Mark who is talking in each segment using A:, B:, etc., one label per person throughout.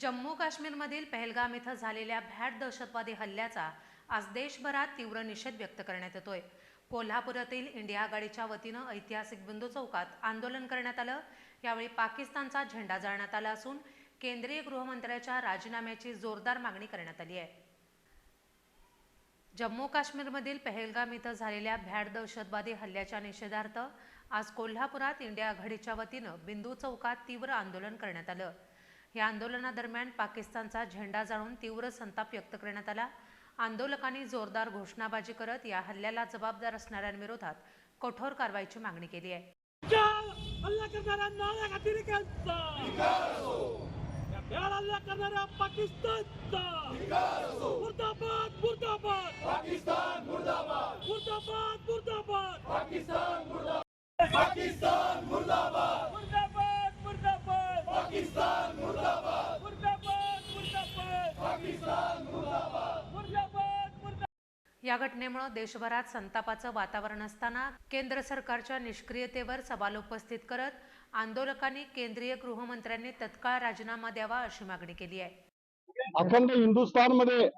A: जम्मू काश्मीरमधील पहलगाम इथं झालेल्या भॅट दहशतवादी हल्ल्याचा आज देशभरात तीव्र निषेध व्यक्त करण्यात येतोय. कोल्हापुरातील इंडिया आघाडीच्या वतीनं ऐतिहासिक बिंदू चौकात आंदोलन करण्यात आलं. यावेळी पाकिस्तानचा झेंडा जाळण्यात आला असून केंद्रीय गृहमंत्र्याच्या राजीनाम्याची जोरदार मागणी करण्यात आली आहे. जम्मू काश्मीरमधील पहलगाम इथं झालेल्या भ्याड दहशतवादी हल्ल्याच्या निषेधार्थ आज कोल्हापुरात इंडिया आघाडीच्या वतीनं बिंदू चौकात तीव्र आंदोलन करण्यात आलं. या आंदोलनादरम्यान पाकिस्तानचा झेंडा जाळून तीव्र संताप व्यक्त करण्यात आला. आंदोलकांनी जोरदार घोषणाबाजी करत या हल्ल्याला जबाबदार असणाऱ्यांविरोधात कठोर कारवाईची मागणी केली आहे.
B: हल्ला करणाऱ्या पाकिस्तानचा पाकिस्तान
A: या घटनेमुळे देशभरात संतापाचं वातावरण असताना केंद्र सरकारच्या निष्क्रियतेवर सवाल उपस्थित करत आंदोलकांनी केंद्रीय गृहमंत्र्यांनी तत्काळ राजीनामा द्यावा अशी मागणी केली आहे.
C: अखंड हिंदुस्थानमध्ये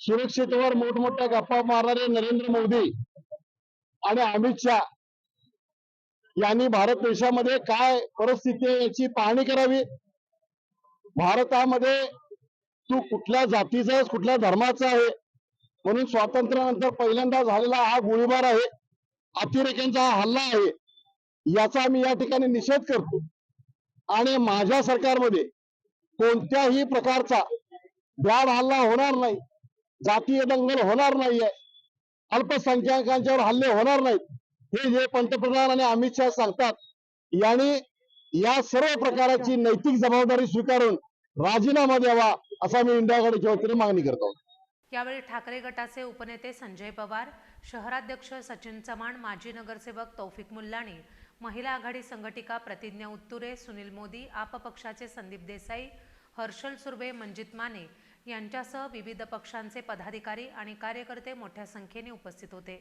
C: सुरक्षितेवर मोठमोठ्या गप्पा मारणारे नरेंद्र मोदी आणि अमित शहा यांनी भारत देशामध्ये काय परिस्थिती आहे याची पाहणी करावी. भारतामध्ये तू कुठल्या जातीचा कुठल्या धर्माचा आहे म्हणून स्वातंत्र्यानंतर पहिल्यांदा झालेला हा गोळीबार आहे. अतिरेक्यांचा हा हल्ला आहे. याचा मी या ठिकाणी निषेध करतो. आणि माझ्या सरकारमध्ये कोणत्याही प्रकारचा भ्याड हल्ला होणार नाही. जातीय दंगल होणार नाहीये. अल्पसंख्याकांच्यावर हल्ले होणार नाहीत. हे जे पंतप्रधान आणि अमित शहा सांगतात याने या सर्व प्रकाराची नैतिक जबाबदारी स्वीकारून राजीनामा द्यावा असा मी इंडिया आघाडीच्या वतीने मागणी करतो.
A: यावेळी ठाकरे गटाचे उपनेते संजय पवार शहराध्यक्ष सचिन चव्हाण माजी नगरसेवक तौफिक मुल्लाणी महिला आघाडी संघटिका प्रतिज्ञा उत्तुरे सुनील मोदी आप पक्षाचे संदीप देसाई हर्षल सुर्वे मंजित माने यांच्यासह विविध पक्षांचे पदाधिकारी आणि कार्यकर्ते मोठ्या संख्येने उपस्थित होते.